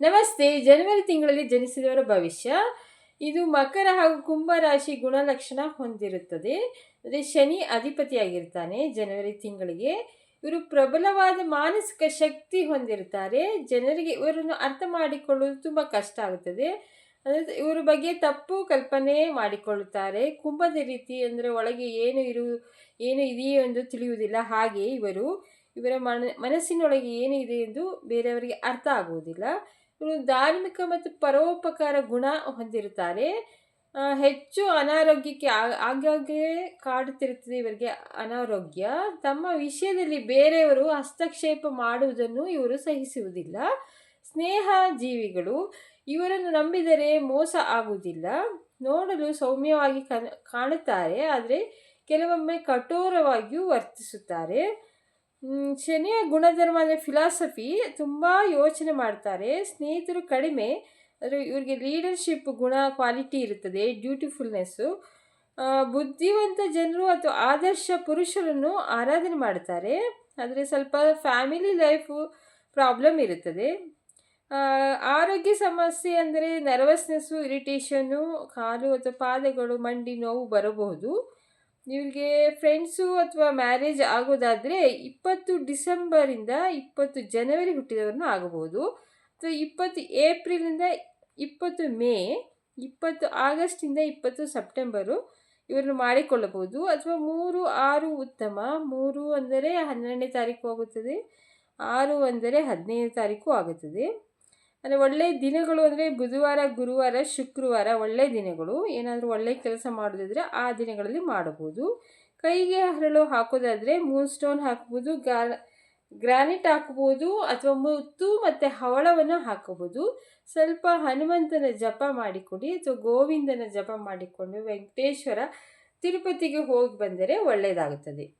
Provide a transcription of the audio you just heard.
ನಮಸ್ತೆ. ಜನವರಿ ತಿಂಗಳಲ್ಲಿ ಜನಿಸಿದವರ ಭವಿಷ್ಯ. ಇದು ಮಕರ ಹಾಗೂ ಕುಂಭ ರಾಶಿ ಗುಣಲಕ್ಷಣ ಹೊಂದಿರುತ್ತದೆ. ಅಂದರೆ ಶನಿ ಅಧಿಪತಿಯಾಗಿರ್ತಾನೆ ಜನವರಿ ತಿಂಗಳಿಗೆ. ಇವರು ಪ್ರಬಲವಾದ ಮಾನಸಿಕ ಶಕ್ತಿ ಹೊಂದಿರುತ್ತಾರೆ ಜನರಿಗೆ ಇವರನ್ನು ಅರ್ಥ ಮಾಡಿಕೊಳ್ಳುವುದು ತುಂಬ ಕಷ್ಟ ಆಗುತ್ತದೆ ಅಂದರೆ ಇವರ ಬಗ್ಗೆ ತಪ್ಪು ಕಲ್ಪನೆ ಮಾಡಿಕೊಳ್ಳುತ್ತಾರೆ. ಕುಂಭದ ರೀತಿ ಅಂದರೆ ಒಳಗೆ ಏನು ಇರು, ಏನು ಇದೆಯೋ ಎಂದು ತಿಳಿಯುವುದಿಲ್ಲ. ಹಾಗೆ ಇವರು ಇವರ ಮನ, ಮನಸ್ಸಿನೊಳಗೆ ಏನು ಇದೆ ಎಂದು ಬೇರೆಯವರಿಗೆ ಅರ್ಥ ಆಗುವುದಿಲ್ಲ. ಇವರು ಧಾರ್ಮಿಕ ಮತ್ತು ಪರೋಪಕಾರ ಗುಣ ಹೊಂದಿರುತ್ತಾರೆ. ಹೆಚ್ಚು ಅನಾರೋಗ್ಯಕ್ಕೆ ಆಗಾಗ್ಗೆ ಕಾಡುತ್ತಿರುತ್ತದೆ ಇವರಿಗೆ ಅನಾರೋಗ್ಯ. ತಮ್ಮ ವಿಷಯದಲ್ಲಿ ಬೇರೆಯವರು ಹಸ್ತಕ್ಷೇಪ ಮಾಡುವುದನ್ನು ಇವರು ಸಹಿಸುವುದಿಲ್ಲ. ಸ್ನೇಹ ಜೀವಿಗಳು, ಇವರನ್ನು ನಂಬಿದರೆ ಮೋಸ ಆಗುವುದಿಲ್ಲ. ನೋಡಲು ಸೌಮ್ಯವಾಗಿ ಕಾಣುತ್ತಾರೆ, ಆದರೆ ಕೆಲವೊಮ್ಮೆ ಕಠೋರವಾಗಿಯೂ ವರ್ತಿಸುತ್ತಾರೆ. ಶನಿಯ ಗುಣಧರ್ಮ ಅಂದರೆ ಫಿಲಾಸಫಿ ತುಂಬ ಯೋಚನೆ ಮಾಡ್ತಾರೆ. ಸ್ನೇಹಿತರು ಕಡಿಮೆ, ಆದರೆ ಇವರಿಗೆ ಲೀಡರ್ಶಿಪ್ ಗುಣ ಕ್ವಾಲಿಟಿ ಇರುತ್ತದೆ ಡ್ಯೂಟಿಫುಲ್ನೆಸ್ಸು ಬುದ್ಧಿವಂತ ಜನರು ಅಥವಾ ಆದರ್ಶ ಪುರುಷರನ್ನು ಆರಾಧನೆ ಮಾಡ್ತಾರೆ. ಆದರೆ ಸ್ವಲ್ಪ ಫ್ಯಾಮಿಲಿ ಲೈಫು ಪ್ರಾಬ್ಲಮ್ ಇರುತ್ತದೆ. ಆರೋಗ್ಯ ಸಮಸ್ಯೆ ಅಂದರೆ ನರ್ವಸ್ನೆಸ್ಸು ಇರಿಟೇಷನ್ನು ಕಾಲು ಅಥವಾ ಪಾದಗಳು, ಮಂಡಿ ನೋವು ಬರಬಹುದು. ಇವರಿಗೆ ಫ್ರೆಂಡ್ಸು ಅಥವಾ ಮ್ಯಾರೇಜ್ ಆಗೋದಾದರೆ ಇಪ್ಪತ್ತು ಡಿಸೆಂಬರಿಂದ ಇಪ್ಪತ್ತು ಜನವರಿ ಹುಟ್ಟಿದವರನ್ನು ಆಗಬಹುದು. ಅಥವಾ ಇಪ್ಪತ್ತು ಏಪ್ರಿಲಿಂದ ಇಪ್ಪತ್ತು ಮೇ, ಇಪ್ಪತ್ತು ಆಗಸ್ಟಿಂದ ಇಪ್ಪತ್ತು ಸೆಪ್ಟೆಂಬರು ಇವರನ್ನು ಮಾಡಿಕೊಳ್ಳಬಹುದು. ಅಥವಾ ಮೂರು ಆರು ಉತ್ತಮ, ಮೂರು ಅಂದರೆ ಹನ್ನೆರಡನೇ ತಾರೀಕು ಆಗುತ್ತದೆ, ಆರು ಅಂದರೆ ಹದಿನೈದನೇ ತಾರೀಕು ಆಗುತ್ತದೆ. ಅಂದರೆ ಒಳ್ಳೆಯ ದಿನಗಳು ಅಂದರೆ ಬುಧವಾರ, ಗುರುವಾರ, ಶುಕ್ರವಾರ ಒಳ್ಳೆಯ ದಿನಗಳು. ಏನಾದರೂ ಒಳ್ಳೆಯ ಕೆಲಸ ಮಾಡೋದಿದ್ರೆ ಆ ದಿನಗಳಲ್ಲಿ ಮಾಡಬಹುದು. ಕೈಗೆ ಹರಳು ಹಾಕೋದಾದರೆ ಮೂನ್ ಸ್ಟೋನ್ ಹಾಕ್ಬೋದು ಗಾ ಗ್ರಾನೈಟ್ ಹಾಕ್ಬೋದು ಅಥವಾ ಮುತ್ತು ಮತ್ತು ಹವಳವನ್ನು ಹಾಕಬಹುದು. ಸ್ವಲ್ಪ ಹನುಮಂತನ ಜಪ ಮಾಡಿಕೊಡಿ ಅಥವಾ ಗೋವಿಂದನ ಜಪ ಮಾಡಿಕೊಂಡು ವೆಂಕಟೇಶ್ವರ ತಿರುಪತಿಗೆ ಹೋಗಿ ಬಂದರೆ ಒಳ್ಳೆಯದಾಗುತ್ತದೆ.